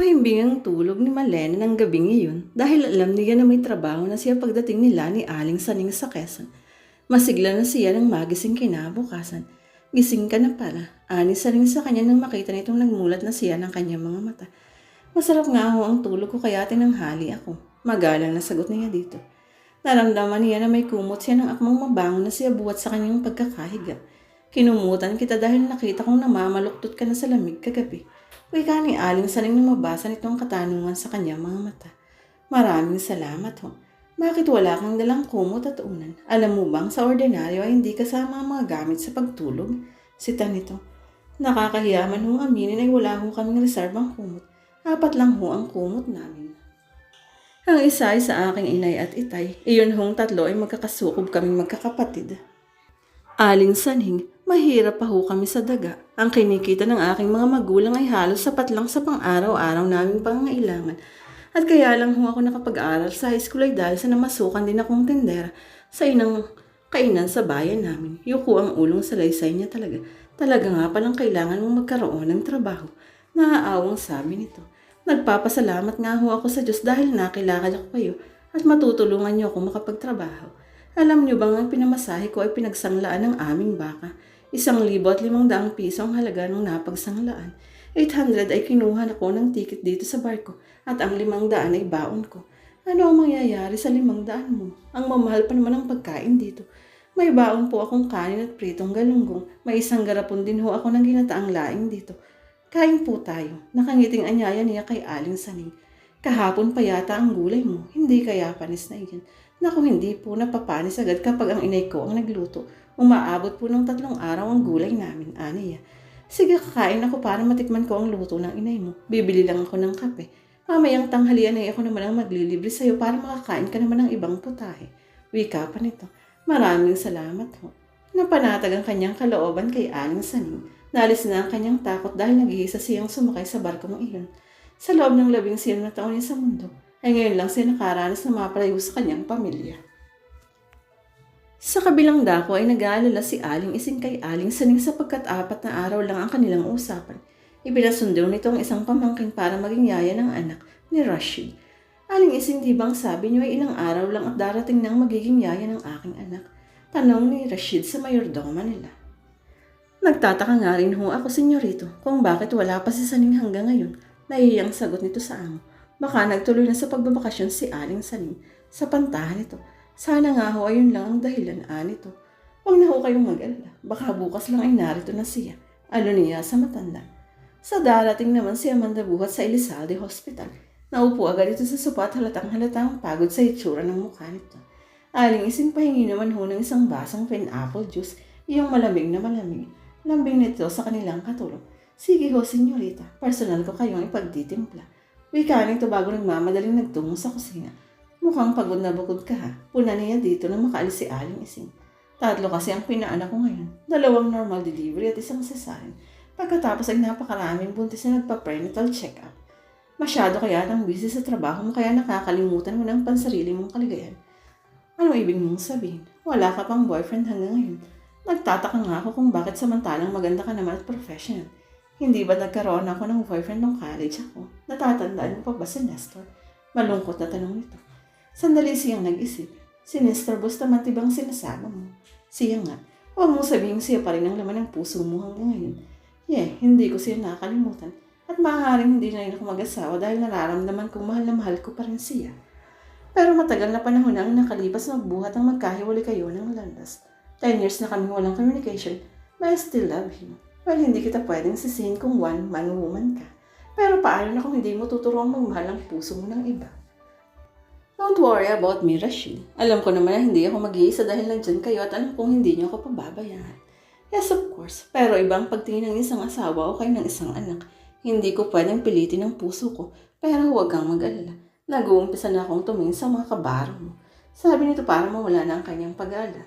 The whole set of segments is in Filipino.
Mahimbing ang tulog ni Malena ng gabing iyon dahil alam niya na may trabaho na siya pagdating nila ni Aling Saning sa Quezon. Masigla na siya ng magising kinabukasan. Gising ka na pala. Ani Saning sa kanya nang makita nitong nagmulat na siya ng kanyang mga mata. Masarap nga ho ang tulog ko kaya tinanghali ako. Magalang na sagot niya dito. Naramdaman niya na may kumot siya ng akmang mabango na siya buhat sa kanyang pagkakahiga. Kinumutan kita dahil nakita kong namamaluktot ka na sa lamig kagabi. Uy ka ni Aling Saning na mabasa nitong katanungan sa kanyang mga mata. Maraming salamat ho. Bakit wala kang dalang kumot at unan? Alam mo bang sa ordinaryo ay hindi kasama ang mga gamit sa pagtulog? Sita nito. Nakakahiyaman hong aminin ay wala ho kaming reserbang kumot. Apat lang ho ang kumot namin. Ang isa ay sa aking inay at itay. Iyon hong tatlo ay magkakasukob kaming magkakapatid. Aling saning, mahirap pa ho kami sa daga. Ang kinikita ng aking mga magulang ay halos sapat lang sa pang-araw-araw naming pangangailangan. At kaya lang ho ako nakapag-aral sa high school ay dahil sa namasukan din akong tendera sa inang kainan sa bayan namin. Yuko ang ulong sa laysay niya talaga. Talaga nga palang kailangan mong magkaroon ng trabaho. Naaawang sabi nito. Nagpapasalamat nga ho ako sa Diyos dahil nakilakad ako kayo at matutulungan niyo ako makapagtrabaho. Alam niyo bang ang pinamasahe ko ay pinagsanglaan ng aming baka? Isang libo at limang daang piso ang halaga ng napagsanglaan. 800 ay kinuha na ko ng ticket dito sa barko at ang limang daan ay baon ko. Ano ang mangyayari sa limang daan mo? Ang mamahal pa naman ang pagkain dito. May baon po akong kanin at pritong galunggong. May isang garapon din ho ako ng ginataang laing dito. Kain po tayo. Nakangiting anyaya niya kay Aling Saning. Kahapon pa yata ang gulay mo. Hindi kaya panis na iyan. Naku, hindi po napapanis agad kapag ang inay ko ang nagluto. Umaabot po ng tatlong araw ang gulay namin, aniya. Sige, kakain ako para matikman ko ang luto ng inay mo. Bibili lang ako ng kape. Mamayang tanghalian ay ako naman ang maglilibre sa'yo para makakain ka naman ng ibang putahe. Wika pa nito. Maraming salamat ho. Napanatag ang kanyang kalooban kay Aling Saning. Nalis na ang kanyang takot dahil nag-iisa siyang sumakay sa barkong iyon. Sa loob ng labing siyam na taon niya sa mundo, ay ngayon lang siya nakaranas na mapalayo sa kanyang pamilya. Sa kabilang dako ay nag-aalala si Aling Ising kay Aling Saning sapagkat apat na araw lang ang kanilang usapan. Ipinasundo nito ang isang pamangkin para maging yaya ng anak ni Rashid. Aling Ising di bang sabi niyo ay ilang araw lang at darating nang magiging yaya ng aking anak? Tanong ni Rashid sa mayordoma nila. Nagtataka nga rin ho ako, senyorito, kung bakit wala pa si Saning hanggang ngayon. Nahiyang sagot nito sa amo. Baka nagtuloy na sa pagbabakasyon si Aling Saning sa pantahan nito. Sana nga ho ayun lang ang dahilan anito. Huwag na ho kayong mag-alala. Baka bukas lang ay narito na siya. Ano niya sa matanda. Sa darating naman si Amanda buhat sa Elizalde Hospital. Naupo agad ito sa sopa at halatang halatang pagod sa itsura ng mukha nito. Aling ising pahingi naman ho ng isang basang pineapple juice, iyong malamig na malamig. Lambing nito sa kanilang katulong. Sige ho, senyorita. Personal ko kayong ipagtitimpla. Wika nito bago nagmamadaling nagtungo sa kusina. Mukhang pagod na bukod ka ha. Puna niya dito na makaalis si Aling Ising. Tatlo kasi ang pinaanak ko ngayon. Dalawang normal delivery at isang cesarean. Pagkatapos ay napakaraming buntis na nagpa-prenatal check-up. Masyado kaya nang busy sa trabaho mo kaya nakakalimutan mo ng pansarili mong kaligayan. Anong ibig mong sabihin? Wala ka pang boyfriend hanggang ngayon. Nagtataka nga ako kung bakit samantalang maganda ka naman at professional. Hindi ba nagkaroon ako ng boyfriend nung college ako? Natatandaan mo pa ba si Nestor? Malungkot na tanong nito. Sandali siyang nag-isip. Si Nestor basta matibang sinasama mo. Siya nga. Huwag mong sabihin siya pa rin ang laman ng puso mo hanggang ngayon. Yeah, hindi ko siya nakakalimutan. At maaaring hindi na rin ako mag-asawa dahil nararamdaman kong mahal na mahal ko pa rin siya. Pero matagal na panahon na ang nakalipas na magbuhat ang magkahiwalay kayo ng landas. Ten years na kami walang communication, but I still love him. Well, hindi kita pwedeng sisihin kung one-man woman ka. Pero paano na kung hindi mo tuturuan magmahal ang puso mo ng iba? Don't worry about me, Rashid. Alam ko naman na hindi ako mag-iisa dahil nandyan kayo at alam kong hindi niyo ako pababayaan. Yes, of course. Pero ibang pagtingin ng isang asawa o kay ng isang anak. Hindi ko pwedeng pilitin ang puso ko. Pero huwag kang mag-alala. Nag-uumpisa na akong tumingin sa mga kabaro mo. Sabi nito para mawala na ang kanyang pag-aala.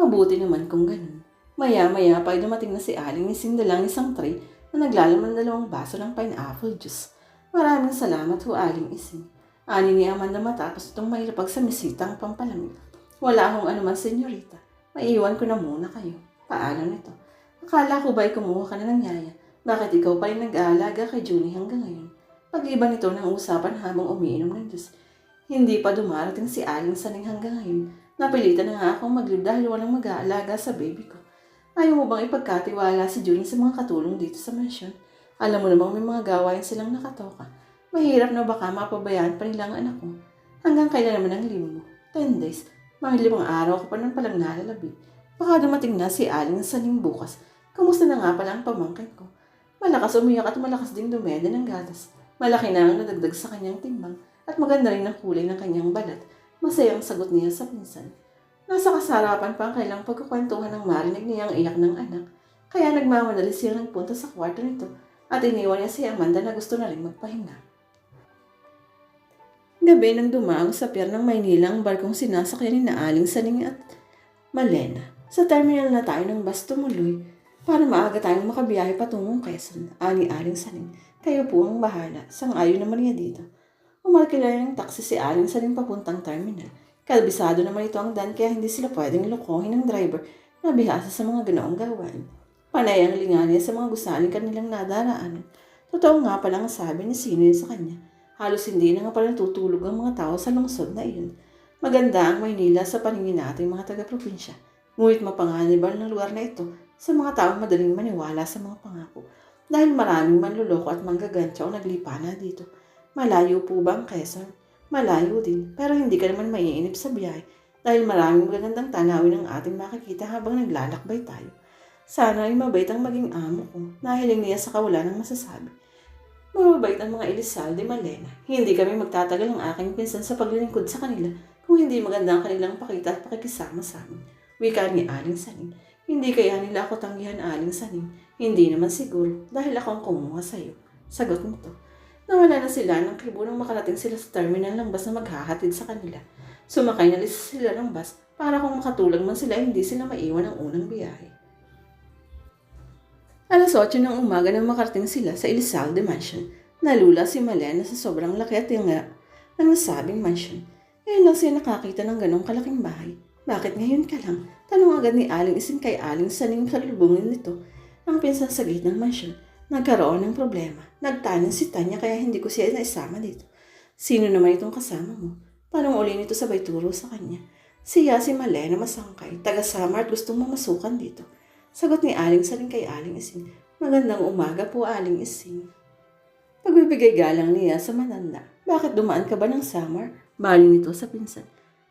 Mabuti naman kung ganun. Maya-maya pa ay dumating na si Aling ising dalang isang tray na naglalaman ng dalawang baso ng pineapple juice. Maraming salamat ho, Aling ising. Ani ni Amanda matapos itong mahirapag sa misitang pampalamig. Wala akong anuman, senyorita. Maiiwan ko na muna kayo. Paano nito? Akala ko ba'y kumuha ka na ng yaya? Bakit ikaw pa rin nag-aalaga kay Junie hanggang ngayon? Pag-iba nito ng usapan habang umiinom ng Diyos. Hindi pa dumarating si Aling Saning hanggang ngayon. Napilitan na nga akong maglib dahil walang mag-aalaga sa baby ko. Ayaw mo bang ipagkatiwala si June sa mga katulong dito sa mansyon? Alam mo namang may mga gawain silang nakatoka. Mahirap na baka mapabayaan pa nila ang anak ko. Hanggang kailan naman ang leave mo? Ten days. Mga limang araw ko pa nang palang nalalabi. Baka dumating na si Aling Saning bukas. Kamusta na nga pala ang pamangkin ko? Malakas umiyak at malakas ding dumede ng gatas. Malaki na ang nadagdag sa kanyang timbang at maganda rin ang kulay ng kanyang balat. Masayang sagot niya sa pinsan. Nasa kasarapan pa ang kailang pagkukwentuhan ng marinig niyang iyak ng anak. Kaya nagmamadali siya nagpunta sa kwarto nito at iniwan niya si Amanda na gusto na rin magpahinga. Gabi nang dumaang sa pier ng Maynila ang barkong sinasakyan ni na Aling Saning at Malena. Sa terminal na tayo ng bus tumuloy para maaga tayong makabiyahe patungong Quezon. Ani Aling Saning, kayo po ang bahala. Sang-ayon naman niya dito. Umarkila ng taxi si Aling Saning papuntang terminal. Kalbisado naman ito ang dan kaya hindi sila pwedeng lukohin ng driver na bihasa sa mga ganoong gawain. Panay ang linga niya sa mga gusaling kanilang nadaraanan. Totoo nga pala ang sabi ni Sino sa kanya. Halos hindi na nga pala tutulog ang mga tao sa lungsod na iyon. Maganda ang Maynila sa paningin natin mga taga-probinsya. Ngunit mapanganibal ng lugar na ito sa mga taong madaling maniwala sa mga pangako. Dahil maraming manluloko at manggagantya o naglipa na dito. Malayo po ba ang Quezon? Malayo din, pero hindi ka naman maiinip sa biyahe dahil maraming magagandang tanawin ang ating makikita habang naglalakbay tayo. Sana ay mabait ang maging amo ko. Nahiling niya sa kawalan ng masasabi. Mababait ang mga Elizalde Malena. Hindi kami magtatagal ng aking pinsan sa paglilingkod sa kanila kung hindi maganda ang kanilang pakita at pakikisama sa amin. Wika ni Aling Saning. Hindi kaya nila ako tanggihan Aling Saning. Hindi naman siguro dahil ako ang kumuha sa iyo. Sagot nito. Nawala na sila ng kribo nang makarating sila sa terminal ng bus na maghahatid sa kanila. Sumakay na sila ng bus para kung makatulog man sila hindi sila maiwan ng unang biyahe. Alas 8 ng umaga nang makarating sila sa Elizalde Mansion. Nalula si Malena sa sobrang laki at tinga ng nasabing mansion. Ngayon lang siya nakakita ng ganong kalaking bahay. Bakit ngayon ka lang? Tanong agad ni Aling Ising kay Aling Saning sa lubungin nito. Ang pinsan sa gate ng mansion. Nagkaroon ng problema. Nagtanan si Tanya kaya hindi ko siya naisama dito. Sino naman itong kasama mo? Tanong uli nito sabay turo sa kanya. Siya si Malena Masangkay, taga Samar at gustong mamasukan dito. Sagot ni Aling Saling kay Aling Ising. Magandang umaga po, Aling Ising. Pagbibigay galang niya sa mananda. Bakit dumaan ka ba ng Samar? Baling nito sa pinsan.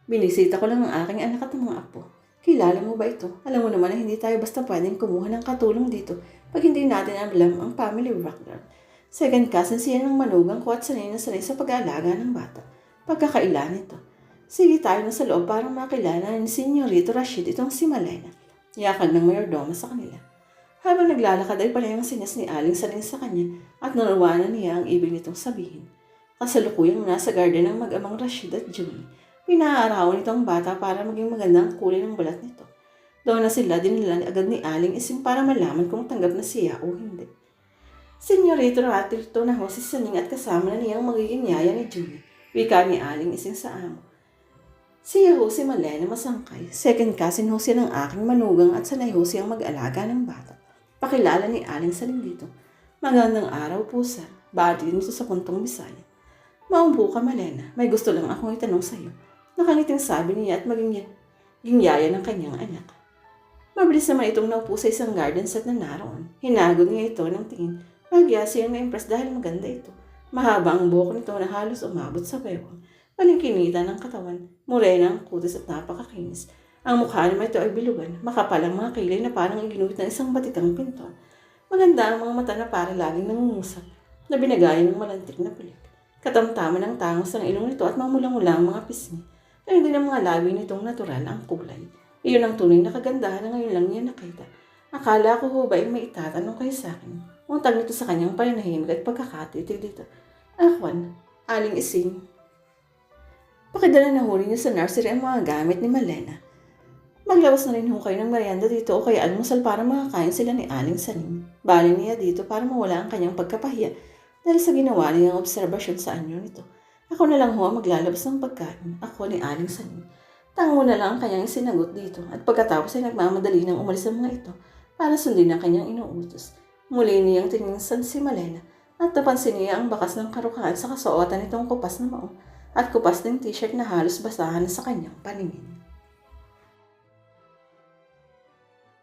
Binisita ko lang ang aking anak at mga apo. Kilala mo ba ito? Alam mo naman na hindi tayo basta pwedeng kumuha ng katulong dito pag hindi natin alam ang family background. Second cousin siya ng manugang ko at sanay na sanay sa pag-aalaga ng bata. Pagkakailan nito. Sige tayo na sa loob para makilala ni Senyorito Rashid itong si Malena. Yakag ng mayordoma sa kanila. Habang naglalakad ay palayang sinas ni Aling Saling sa kanya at naruwanan niya ang ibig nitong sabihin. Kasalukuyang nasa garden ng mag-amang Rashid at Julie. Pinaarawan nito ang bata para maging maganda ang kulay ng balat nito. Doon na sila dinila agad ni Aling Ising para malaman kung tanggap na siya o hindi. Senyorito Ratilto na ho si Saning at kasama na niyang magiging yaya ni Julie. Wika ni Aling Ising sa amo. Siya ho si Malena Masangkay. Second cousin ho siya ng aking manugang at sanay ho siyang mag-alaga ng bata. Pakilala ni Aling Saling dito. Magandang araw po, sir. Bati nito sa puntong Bisaya. Maumpo ka, Malena. May gusto lang akong itanong sa iyo. Nakangiting sabi niya at maging gingyaya ng kanyang anak. Mabilis naman itong naupo sa isang garden set na naroon. Hinagod niya ito ng tingin. Bagya siyang na-impress dahil maganda ito. Mahaba ang buhok nito na halos umabot sa bewang. Malingkinita ng katawan, morena ang kutis at napakakinis. Ang mukha naman ito ay bilugan, makapal ang mga kilay na parang iginuhit ng isang batikang pinto. Maganda ang mga mata na parang laging nangungusap, na binagaya ng malantik na pilik. Katamtaman ang tangos ng ilong nito at mamulang-mula ang mga pisngi. Ngayon din ang mga labi nitong natural ang kulay. Iyon ang tunay na kagandahan na ngayon lang niya nakita. Akala ko ho ba ay may itatanong kayo sa akin. Untag nito sa kanyang pananahimik at pagkakatitig dito. Akwan, aling ising. Pakidala na huli niyo sa nursery ang mga gamit ni Malena. Maglawas na rin ho kayo ng merienda dito o kaya almusal para makakain sila ni Aling Saning. Bali niya dito para mawala ang kanyang pagkapahiya dahil sa ginawa niyang obserbasyon sa anyo nito. Ako na lang ho ang maglalabas ng pagkain. Ako ni Aling Saning. Tango na lang ang kanyang sinagot dito at pagkatapos ay nagmamadali ng umalis ang mga ito para sundin ang kanyang inuutos. Muli niyang tininsan si Malena at napansin niya ang bakas ng karukaan sa kasuotan nitong kupas na mao at kupas ng t-shirt na halos basahan sa kanyang paningin.